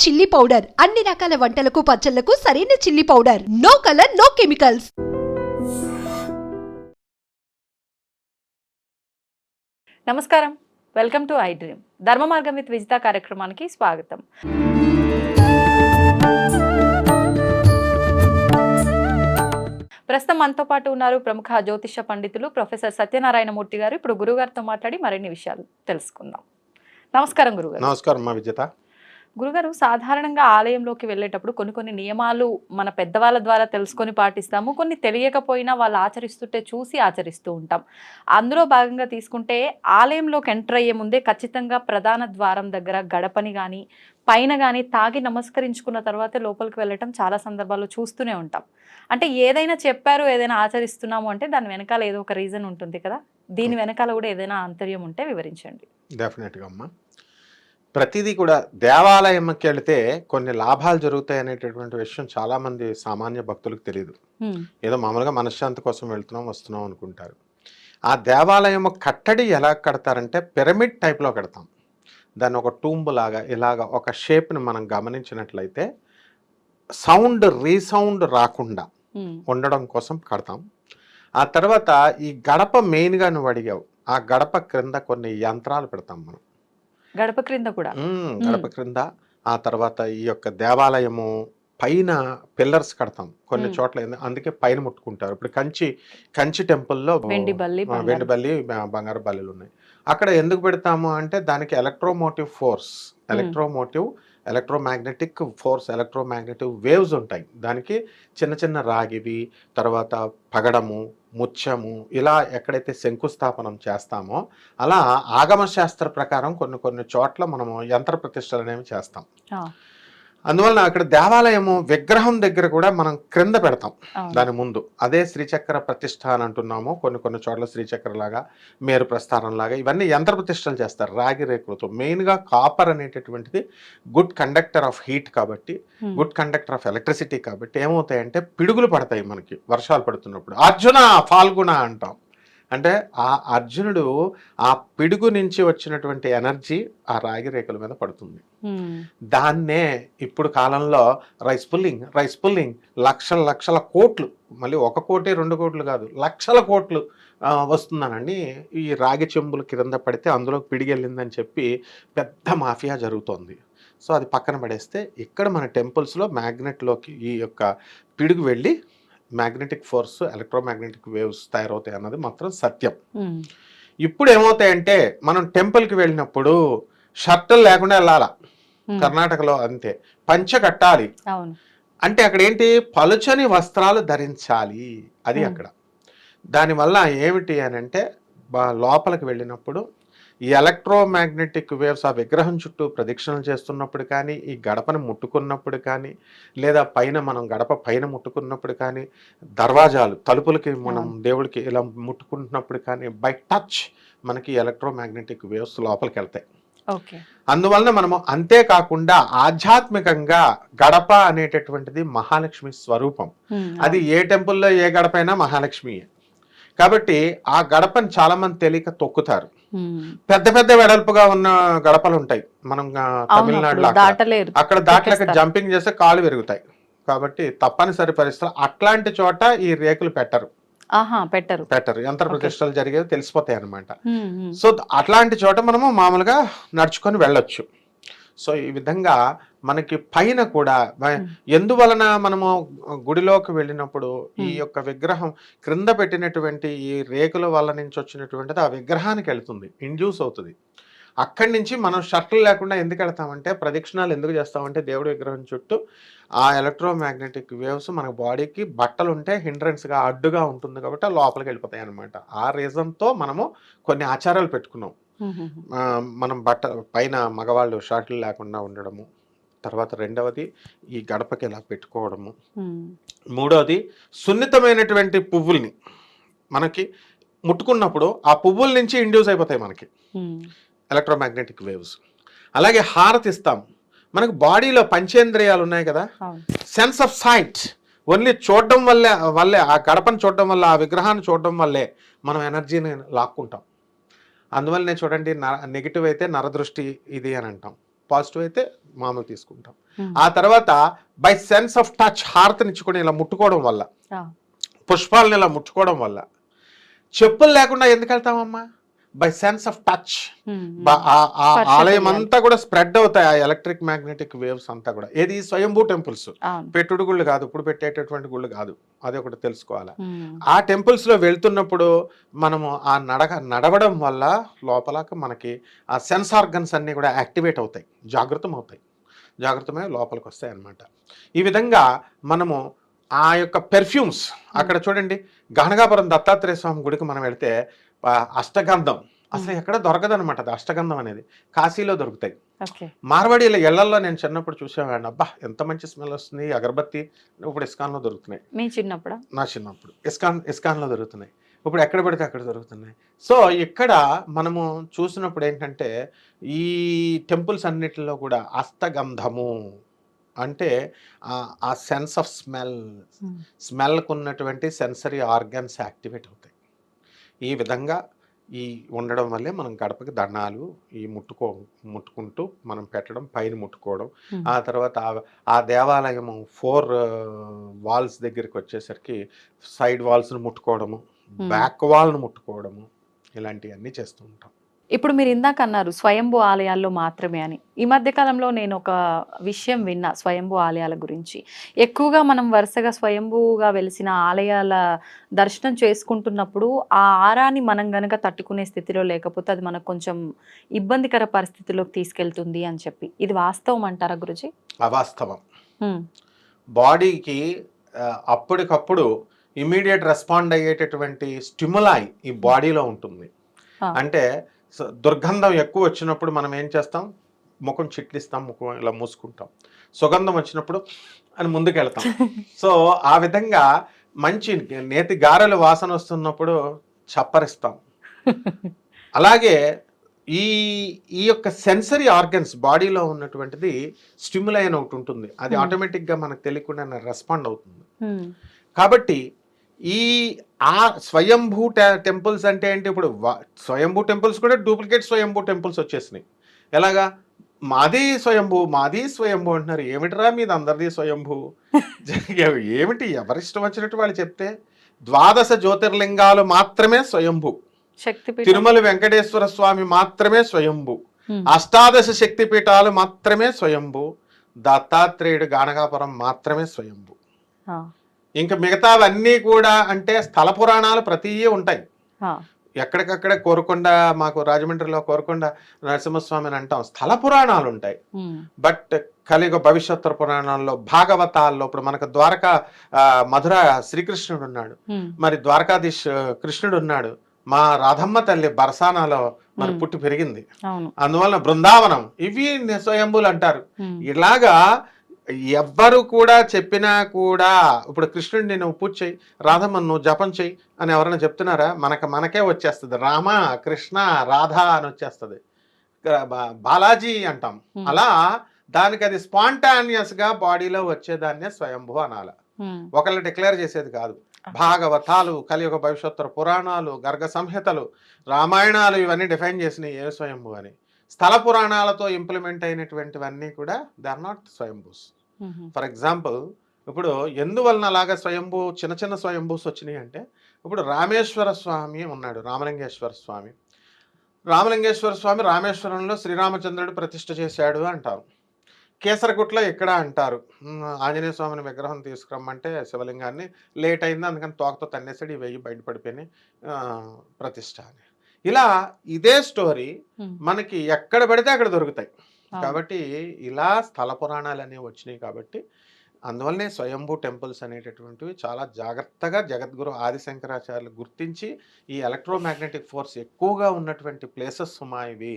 Chilli powder. అన్ని రకాల వంటలకు పచ్చళ్ళకు సరైన chilli powder. No colour no chemicals. నమస్కారం. Welcome to iDream. Dharma Margam with Vijitha కార్యక్రమానికి స్వాగతం. ప్రస్తుతం మనతో పాటు ఉన్నారు ప్రముఖ జ్యోతిష పండితులు ప్రొఫెసర్ సత్యనారాయణమూర్తి గారు. ఇప్పుడు గురుగారితో మాట్లాడి మరిన్ని విషయాలు తెలుసుకుందాం. నమస్కారం గురుగారు. నమస్కారం మా విజేత. గురుగారు సాధారణంగా ఆలయంలోకి వెళ్ళేటప్పుడు కొన్ని కొన్ని నియమాలు మన పెద్దవాళ్ళ ద్వారా తెలుసుకొని పాటిస్తాము. కొన్ని తెలియకపోయినా వాళ్ళు ఆచరిస్తుంటే చూసి ఆచరిస్తూ ఉంటాం. అందులో భాగంగా తీసుకుంటే ఆలయంలోకి ఎంటర్ అయ్యే ముందే ఖచ్చితంగా ప్రధాన ద్వారం దగ్గర గడపని కానీ పైన కానీ తాగి నమస్కరించుకున్న తర్వాతే లోపలికి వెళ్ళటం చాలా సందర్భాల్లో చూస్తూనే ఉంటాం. అంటే ఏదైనా చెప్పారు ఏదైనా ఆచరిస్తున్నాము అంటే దాని వెనకాల ఏదో ఒక రీజన్ ఉంటుంది కదా? దీని వెనకాల కూడా ఏదైనా ఆంతర్యం ఉంటే వివరించండి. డెఫినెట్గా అమ్మా. ప్రతిదీ కూడా దేవాలయంకి వెళితే కొన్ని లాభాలు జరుగుతాయి అనేటటువంటి విషయం చాలామంది సామాన్య భక్తులకు తెలియదు ఏదో మామూలుగా మనశ్శాంతి కోసం వెళ్తున్నాం వస్తున్నాం అనుకుంటారు. ఆ దేవాలయం కట్టడి ఎలా కడతారంటే పిరమిడ్ టైప్లో కడతాం. దాన్ని ఒక టూంబ్ లాగా ఇలాగ ఒక షేప్ని మనం గమనించినట్లయితే సౌండ్ రీసౌండ్ రాకుండా ఉండడం కోసం కడతాం. ఆ తర్వాత ఈ గడప మెయిన్గా నువ్వు అడిగావు. ఆ గడప క్రింద కొన్ని యంత్రాలు పెడతాం మనం. గడప క్రింద కూడా. గడప క్రింద. ఆ తర్వాత ఈ యొక్క దేవాలయము పైన పిల్లర్స్ కడతాం కొన్ని. చోట్ల అందుకే పైన ముట్టుకుంటారు. ఇప్పుడు కంచి కంచి టెంపుల్లో వెండి బల్లి బంగారు బల్లిలు ఉన్నాయి. అక్కడ ఎందుకు పెడతాము అంటే దానికి electromotive force electromotive electromagnetic force electromagnetic waves ఉంటాయి. దానికి చిన్న చిన్న రాగివి తర్వాత పగడము ముత్యము ఇలా ఎక్కడైతే శంకుస్థాపనం చేస్తామో అలా ఆగమ శాస్త్ర ప్రకారం కొన్ని కొన్ని చోట్ల మనము యంత్ర ప్రతిష్టలు అనేవి చేస్తాం అందువలన అక్కడ దేవాలయము విగ్రహం దగ్గర కూడా మనం క్రింద పెడతాం. దాని ముందు. అదే శ్రీచక్ర ప్రతిష్ట అని అంటున్నాము. కొన్ని కొన్ని చోట్ల శ్రీచక్ర లాగా మేరు ప్రస్థానం లాగా ఇవన్నీ యంత్ర ప్రతిష్టలు చేస్తారు. రాగి రేకులతో. మెయిన్గా కాపర్ అనేటటువంటిది గుడ్ కండక్టర్ ఆఫ్ హీట్ కాబట్టి. గుడ్ కండక్టర్ ఆఫ్ ఎలక్ట్రిసిటీ కాబట్టి ఏమవుతాయంటే పిడుగులు పడతాయి మనకి వర్షాలు పడుతున్నప్పుడు. అర్జున ఫాల్గుణ అంటాం. అంటే ఆ అర్జునుడు ఆ పిడుగు నుంచి వచ్చినటువంటి ఎనర్జీ ఆ రాగి రేకుల మీద పడుతుంది. దాన్నే ఇప్పుడు కాలంలో రైస్ పుల్లింగ్ రైస్ పుల్లింగ్ లక్షల లక్షల కోట్లు మళ్ళీ ఒక కోటి రెండు కోట్లు కాదు లక్షల కోట్లు వస్తుందనండి. ఈ రాగి చెంబులు కింద పడితే అందులో పిడిగెళ్ళిందని చెప్పి పెద్ద మాఫియా జరుగుతోంది. సో అది పక్కన పడేస్తే ఇక్కడ మన టెంపుల్స్లో మ్యాగ్నెట్లోకి ఈ యొక్క పిడుగు వెళ్ళి మ్యాగ్నెటిక్ ఫోర్స్ ఎలక్ట్రోమాగ్నెటిక్ వేవ్స్ తయారవుతాయి అన్నది మాత్రం సత్యం. ఇప్పుడు ఏమవుతాయంటే మనం టెంపుల్కి వెళ్ళినప్పుడు షర్టులు లేకుండా వెళ్ళాలా? కర్ణాటకలో అంతే. పంచ కట్టాలి. అంటే అక్కడ ఏంటి పలుచని వస్త్రాలు ధరించాలి. అది. అక్కడ. దానివల్ల ఏమిటి అని అంటే లోపలికి వెళ్ళినప్పుడు ఈ ఎలక్ట్రోమాగ్నెటిక్ వేవ్స్ ఆ విగ్రహం చుట్టూ ప్రదక్షిణలు చేస్తున్నప్పుడు కానీ ఈ గడపను ముట్టుకున్నప్పుడు కానీ లేదా పైన మనం గడప పైన ముట్టుకున్నప్పుడు కానీ దర్వాజాలు తలుపులకి మనం. దేవుడికి ఇలా ముట్టుకుంటున్నప్పుడు కానీ బై టచ్ మనకి ఎలక్ట్రోమాగ్నెటిక్ వేవ్స్ లోపలికి వెళ్తాయి అందువలన మనము అంతేకాకుండా ఆధ్యాత్మికంగా గడప అనేటటువంటిది మహాలక్ష్మి స్వరూపం. అది ఏ టెంపుల్లో ఏ గడప అయినా మహాలక్ష్మియే. కాబట్టి ఆ గడపని చాలా మంది తెలియక తొక్కుతారు పెద్ద పెద్ద వెడల్పుగా ఉన్న గడపలు ఉంటాయి. మనం తమిళనాడులో అక్కడ. దాటలేక. జంపింగ్ చేస్తే కాళ్ళు విరుగుతాయి కాబట్టి తప్పనిసరి పరిస్థితులు. అట్లాంటి చోట ఈ రేకులు పెట్టరు. పెట్టరు. పెట్టరు. యంత్ర ప్రతిష్టలు జరిగేది తెలిసిపోతాయి ఉమ్, సో అట్లాంటి చోట మనము మామూలుగా నడుచుకొని వెళ్ళొచ్చు. సో ఈ విధంగా మనకి పైన కూడా. ఎందువలన మనము గుడిలోకి వెళ్ళినప్పుడు ఈ. యొక్క విగ్రహం క్రింద పెట్టినటువంటి ఈ రేకుల వల్ల నుంచి వచ్చినటువంటిది ఆ విగ్రహానికి వెళ్తుంది ఇండ్యూస్ అవుతుంది అక్కడి నుంచి మనం షర్ట్లు లేకుండా ఎందుకు వెళ్తామంటే ప్రదక్షిణాలు ఎందుకు చేస్తామంటే దేవుడి విగ్రహం చుట్టూ ఆ ఎలక్ట్రోమాగ్నెటిక్ వేవ్స్ మన బాడీకి బట్టలు ఉంటే హిండ్రెన్స్గా అడ్డుగా ఉంటుంది కాబట్టి లోపలికి వెళ్ళిపోతాయి అనమాట ఆ రీజన్తో మనము కొన్ని ఆచారాలు పెట్టుకున్నాం మనం బట్ట పైన మగవాళ్ళు షర్ట్లు లేకుండా ఉండడము తర్వాత రెండవది ఈ గడపకి ఇలా పెట్టుకోవడము. మూడవది సున్నితమైనటువంటి పువ్వుల్ని మనకి ముట్టుకున్నప్పుడు ఆ పువ్వుల నుంచి ఇండ్యూస్ అయిపోతాయి మనకి. Electromagnetic waves. అలాగే హారతి ఇస్తాం. మనకు బాడీలో పంచేంద్రియాలు ఉన్నాయి కదా. Sense of sight. ఓన్లీ చూడడం వల్లే వల్లే ఆ గడపను చూడడం వల్ల ఆ విగ్రహాన్ని చూడడం వల్లే మనం ఎనర్జీని లాక్కుంటాం. అందువల్లనే చూడండి నెగిటివ్ అయితే నరదృష్టి ఇది అని అంటాం. పాజిటివ్ అయితే మామూలు తీసుకుంటాం. ఆ తర్వాత బై సెన్స్ ఆఫ్ టచ్ హారతనిచ్చుకొని ఇలా ముట్టుకోవడం వల్ల. పుష్పాలను ఇలా ముట్టుకోవడం వల్ల చెప్పులు లేకుండా ఎందుకు వెళ్తామమ్మా బై సెన్స్ ఆఫ్ టచ్ ఆలయం. అంతా కూడా స్ప్రెడ్ అవుతాయి ఆ ఎలక్ట్రిక్ మ్యాగ్నెటిక్ వేవ్స్ అంతా కూడా. ఏది స్వయంభూ టెంపుల్స్ పెట్టుడు గుళ్ళు కాదు ఇప్పుడు పెట్టేటటువంటి గుళ్ళు కాదు. అది ఒకటి తెలుసుకోవాలి? ఉమ్, ఆ టెంపుల్స్లో వెళ్తున్నప్పుడు మనము ఆ నడక నడవడం వల్ల లోపలకి మనకి ఆ సెన్స్ ఆర్గన్స్ అన్నీ కూడా యాక్టివేట్ అవుతాయి జాగృతం అవుతాయి జాగృతమై లోపలికి వస్తాయి అన్నమాట ఈ విధంగా మనము ఆ యొక్క పెర్ఫ్యూమ్స్ అక్కడ చూడండి గహనగాపురం దత్తాత్రేయ స్వామి గుడికి మనం వెళ్తే అష్టగంధం. అసలు ఎక్కడ దొరకదు అనమాట అది అష్టగంధం అనేది. కాశీలో దొరుకుతాయి. మార్వాడీల ఇళ్ళలో నేను చిన్నప్పుడు చూసేవాడిని. అబ్బా ఎంత మంచి స్మెల్ వస్తుంది. అగరబత్తి ఇప్పుడు ఇస్కాన్లో దొరుకుతున్నాయి. మీ చిన్నప్పుడా? నా చిన్నప్పుడు. ఇస్కాన్ ఇస్కాన్లో దొరుకుతున్నాయి. ఇప్పుడు ఎక్కడ పడితే అక్కడ దొరుకుతున్నాయి. సో ఇక్కడ మనము చూసినప్పుడు ఏంటంటే ఈ టెంపుల్స్ అన్నిటిలో కూడా అస్తగంధము అంటే ఆ- సెన్స్ ఆఫ్ స్మెల్ స్మెల్కు ఉన్నటువంటి సెన్సరీ ఆర్గన్స్ యాక్టివేట్ అవుతాయి ఈ విధంగా ఈ ఉండడం వల్లే మనం గడపకి దండాలు ఈ ముట్టుకో ముట్టుకుంటూ మనం పెట్టడం పైన ముట్టుకోవడం Hmm. ఆ తర్వాత ఆ- దేవాలయము ఫోర్ వాల్స్ దగ్గరికి వచ్చేసరికి సైడ్ వాల్స్ను ముట్టుకోవడము Hmm. బ్యాక్ వాల్ను ముట్టుకోవడము ఇలాంటివన్నీ చేస్తూ ఉంటాం ఇప్పుడు మీరు ఇందాక అన్నారు స్వయంభూ ఆలయాల్లో మాత్రమే అని. ఈ మధ్య కాలంలో నేను ఒక విషయం విన్నా స్వయంభూ ఆలయాల గురించి. ఎక్కువగా మనం వరుసగా స్వయంభూగా వెలిసిన ఆలయాల దర్శనం చేసుకుంటున్నప్పుడు ఆ ఆరాన్ని మనం గనక తట్టుకునే స్థితిలో లేకపోతే అది మనకు కొంచెం ఇబ్బందికర పరిస్థితిలోకి తీసుకెళ్తుంది అని చెప్పి. ఇది వాస్తవం అంటారా గురుజీ? అవాస్తవం. బాడీకి అప్పటికప్పుడు ఇమీడియట్ రెస్పాండ్ అయ్యేటటువంటి స్టిములాయ్ ఈ బాడీలో ఉంటుంది. అంటే దుర్గంధం ఎక్కువ వచ్చినప్పుడు మనం ఏం చేస్తాం? ముఖం చిట్లిస్తాం ముఖం ఇలా మూసుకుంటాం. సుగంధం వచ్చినప్పుడు అని ముందుకెళ్తాం. సో ఆ విధంగా మంచి నేతి గారెలు వాసన వస్తున్నప్పుడు చప్పరిస్తాం. అలాగే ఈ ఈ యొక్క సెన్సరీ ఆర్గన్స్ బాడీలో ఉన్నటువంటిది స్టిమ్యులై అని ఒకటి ఉంటుంది. అది. ఆటోమేటిక్గా మనకు తెలియకుండా రెస్పాండ్ అవుతుంది. కాబట్టి ఈ ఆ స్వయంభూ టె- టెంపుల్స్ అంటే ఏంటి? ఇప్పుడు స్వయంభూ టెంపుల్స్ కూడా డూప్లికేట్ స్వయంభూ టెంపుల్స్ వచ్చేసినాయి. ఎలాగా? మాది స్వయంభూ మాది స్వయంభూ అంటున్నారు. ఏమిటిరా మీది అందరిది స్వయంభూ? ఏమిటి? ఎవరిష్టం వచ్చినట్టు వాళ్ళు చెప్తే ద్వాదశ జ్యోతిర్లింగాలు మాత్రమే స్వయంభూ. తిరుమల వెంకటేశ్వర స్వామి మాత్రమే స్వయంభూ. అష్టాదశ శక్తిపీఠాలు మాత్రమే స్వయంభూ. దత్తాత్రేయుడు గానగాపురం మాత్రమే స్వయంభూ. ఇంకా మిగతావన్నీ కూడా అంటే స్థల పురాణాలు ప్రతి ఉంటాయి. ఎక్కడికక్కడ కోరకొండ మాకు రాజమండ్రిలో కోరకొండ నరసింహస్వామి అని అంటాం. స్థల పురాణాలు ఉంటాయి. బట్ కలియుగ భవిష్యత్తు పురాణాల్లో భాగవతాల్లో ఇప్పుడు మనకు ద్వారకా మధుర శ్రీకృష్ణుడు ఉన్నాడు. మరి ద్వారకాధీష్ కృష్ణుడు ఉన్నాడు. మా రాధమ్మ తల్లి బరసానాలో మరి. పుట్టి పెరిగింది. అందువలన బృందావనం ఇవి స్వయంభులు అంటారు. ఇలాగా ఎవ్వరు కూడా చెప్పినా కూడా ఇప్పుడు కృష్ణుడిని నువ్వు పూజ చేయి రాధమ్మ నువ్వు జపం చేయి అని ఎవరైనా చెప్తున్నారా? మనకు మనకే వచ్చేస్తుంది. రామ కృష్ణ రాధ అని వచ్చేస్తుంది. బాలాజీ అంటాం. అలా దానికి అది spontaneous గా బాడీలో వచ్చేదాన్నే స్వయంభూ అనాల. ఒకళ్ళు డిక్లేర్ చేసేది కాదు. భాగవతాలు కలియుగ భవిష్యత్తు పురాణాలు గర్గ సంహితలు రామాయణాలు ఇవన్నీ డిఫైన్ చేసినాయి ఏ స్వయంభూ అని. స్థల పురాణాలతో ఇంప్లిమెంట్ అయినటువంటివన్నీ కూడా దే ఆర్ నాట్ స్వయంభూస్. ఫర్ ఎగ్జాంపుల్ ఇప్పుడు ఎందువలన అలాగా స్వయంభూ చిన్న చిన్న స్వయంభూస్ వచ్చినాయి అంటే ఇప్పుడు రామేశ్వర స్వామి ఉన్నాడు రామలింగేశ్వర స్వామి. రామలింగేశ్వర స్వామి రామేశ్వరంలో శ్రీరామచంద్రుడు ప్రతిష్ఠ చేశాడు అంటారు. కేసరగుట్ల ఎక్కడ అంటారు. ఆంజనేయ స్వామిని విగ్రహం తీసుకురమ్మంటే శివలింగాన్ని లేట్ అయింది అందుకని తోకతో తన్నేసాడు ఈ వెయ్యి బయటపడిపోయినాయి ఆ, ప్రతిష్ఠ అని. ఇలా ఇదే స్టోరీ మనకి ఎక్కడ పడితే అక్కడ దొరుకుతాయి. కాబట్టి ఇలా స్థల పురాణాలు అనేవి వచ్చినాయి కాబట్టి అందువల్లనే స్వయంభూ టెంపుల్స్ అనేటటువంటివి చాలా జాగ్రత్తగా జగద్గురు ఆదిశంకరాచార్యులు గుర్తించి ఈ ఎలక్ట్రోమాగ్నెటిక్ ఫోర్స్ ఎక్కువగా ఉన్నటువంటి ప్లేసెస్ సుమా ఇవి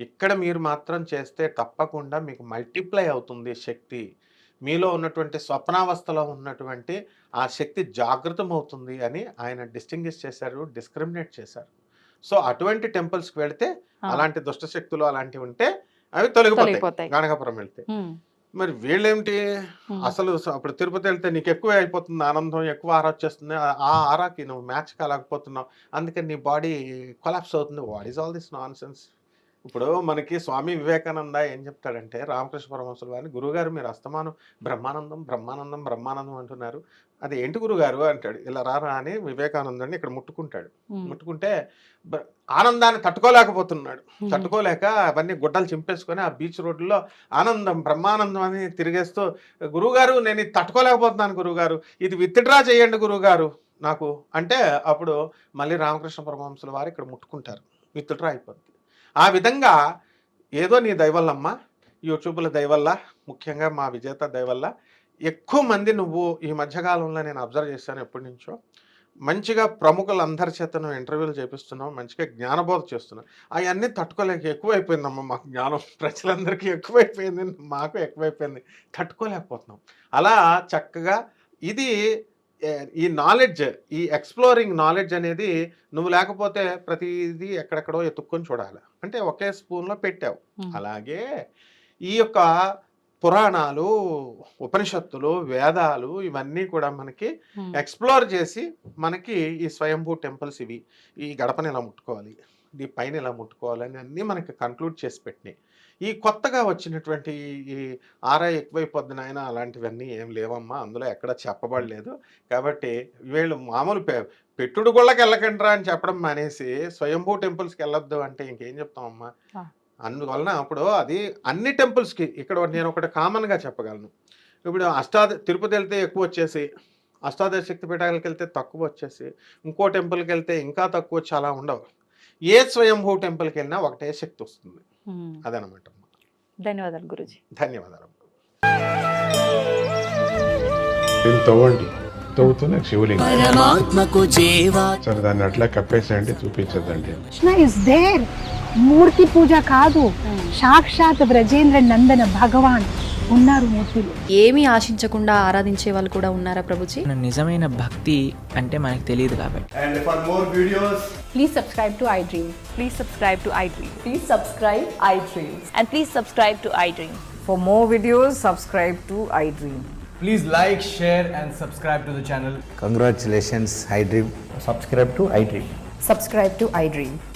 ఇక్కడ మీరు మాత్రం చేస్తే తప్పకుండా మీకు మల్టిప్లై అవుతుంది శక్తి. మీలో ఉన్నటువంటి స్వప్నావస్థలో ఉన్నటువంటి ఆ శక్తి జాగృతం అవుతుంది అని ఆయన డిస్టింగ్విష్ చేశారు డిస్క్రిమినేట్ చేశారు. సో అటువంటి టెంపుల్స్కి వెళితే అలాంటి దుష్ట శక్తులు అలాంటివి ఉంటే అవి తొలగిపోతాయి గానగాపురం వెళ్తే. మరి వీళ్ళేమిటి? అసలు అప్పుడు తిరుపతి వెళ్తే నీకు ఎక్కువ అయిపోతుంది ఆనందం ఎక్కువ ఆరా వచ్చేస్తుంది ఆ- ఆరాకి నువ్వు మ్యాచ్ కాలేకపోతున్నావు. అందుకని నీ బాడీ కొలాప్స్ అవుతుంది. What is all this nonsense ఇప్పుడు మనకి స్వామి వివేకానంద ఏం చెప్తాడంటే రామకృష్ణ పరమహంసుల వారిని గురుగారు మీరు అస్తమానం బ్రహ్మానందం బ్రహ్మానందం బ్రహ్మానందం అంటున్నారు. అది ఏంటి గురుగారు అంటాడు. ఇలా రారా అని వివేకానందుని ఇక్కడ ముట్టుకుంటాడు. ముట్టుకుంటే ఆనందాన్ని తట్టుకోలేకపోతున్నాడు. తట్టుకోలేక అవన్నీ గుడ్డలు చింపేసుకొని ఆ బీచ్ రోడ్లో ఆనందం బ్రహ్మానందం అని తిరిగేస్తూ గురువుగారు నేను ఇది తట్టుకోలేకపోతున్నాను గురువుగారు ఇది విత్డ్రా చేయండి గురువుగారు నాకు అంటే అప్పుడు మళ్ళీ రామకృష్ణ పరమహంసుల వారు ఇక్కడ ముట్టుకుంటారు. విత్డ్రా అయిపోద్ది. ఆ విధంగా ఏదో నీ దయవల్లమ్మ యూట్యూబ్ల దయవల్ల ముఖ్యంగా మా విజేత దయవల్ల ఎక్కువ మంది నువ్వు ఈ మధ్యకాలంలో నేను అబ్జర్వ్ చేశాను ఎప్పటి నుంచో. మంచిగా ప్రముఖులందరి చేత నువ్వు ఇంటర్వ్యూలు చేపిస్తున్నావు మంచిగా జ్ఞానబోధ చేస్తున్నావు. అవన్నీ తట్టుకోలేక ఎక్కువైపోయిందమ్మా మాకు జ్ఞానం. ప్రజలందరికీ ఎక్కువైపోయింది మాకు ఎక్కువైపోయింది. తట్టుకోలేకపోతున్నాం. అలా చక్కగా ఇది ఈ నాలెడ్జ్ ఈ ఎక్స్ప్లోరింగ్ నాలెడ్జ్ అనేది నువ్వు లేకపోతే ప్రతిదీ ఎక్కడెక్కడో ఎత్తుక్కొని చూడాలి. అంటే ఒకే స్పూన్లో పెట్టావు. అలాగే ఈ యొక్క పురాణాలు ఉపనిషత్తులు వేదాలు ఇవన్నీ కూడా మనకి ఎక్స్ప్లోర్ చేసి మనకి ఈ స్వయంభూ టెంపుల్స్ ఇవి ఈ గడపని ఇలా ముట్టుకోవాలి ఈ పైన ఇలా ముట్టుకోవాలి అని అన్నీ మనకి కంక్లూడ్ చేసి పెట్టినాయి. ఈ కొత్తగా వచ్చినటువంటి ఈ ఆర్ఐ ఎక్కువైపోద్ది నాయన అలాంటివన్నీ ఏం లేవమ్మా అందులో ఎక్కడ చెప్పబడలేదు. కాబట్టి వీళ్ళు మామూలు పె- పెట్టుడు గుళ్ళకి వెళ్ళకండ్రా అని చెప్పడం మానేసి స్వయంభూ టెంపుల్స్కి వెళ్ళొద్దు అంటే ఇంకేం చెప్తామమ్మా. అందువలన అప్పుడు అది అన్ని టెంపుల్స్కి ఇక్కడ నేను ఒకటి కామన్గా చెప్పగలను. ఇప్పుడు అష్టాద తిరుపతి వెళ్తే ఎక్కువ వచ్చేసి అష్టాదశ శక్తి పీఠాలకు వెళ్తే తక్కువ వచ్చేసి ఇంకో టెంపుల్కి వెళ్తే ఇంకా తక్కువ వచ్చి అలా ఉండవు. ఏ స్వయంభూ టెంపుల్కి వెళ్ళినా ఒకటే శక్తి వస్తుంది. అదనమాట. ధన్యవాదాలు గురుజీ. ధన్యవాదాలు. తవ్వండి. తవ్వుతూనే శివలింగం. పరమాత్మకు జీవా. సరే దాన్ని అట్లా కప్పేసేయండి చూపించదండి కృష్ణ ఇస్ దేర్ మూర్తి పూజ కాదు సాక్షాత్ బ్రజేంద్ర నందన భగవాన్ ఉన్నారు మూర్తిలో ఏమీ ఆశించకుండా ఆరాధించే వాళ్ళు కూడా ఉన్నారా ప్రభుజీ మన నిజమైన భక్తి అంటే మనకు తెలియదు కాబట్టి And for more videos, please subscribe to iDream Please subscribe to iDream. Please subscribe iDreams. And please subscribe to iDream. For more videos, subscribe to iDream. please like, share, and subscribe to the channel. Congratulations, iDream. Subscribe to iDream. Subscribe to iDream. So, subscribe to iDream Media. I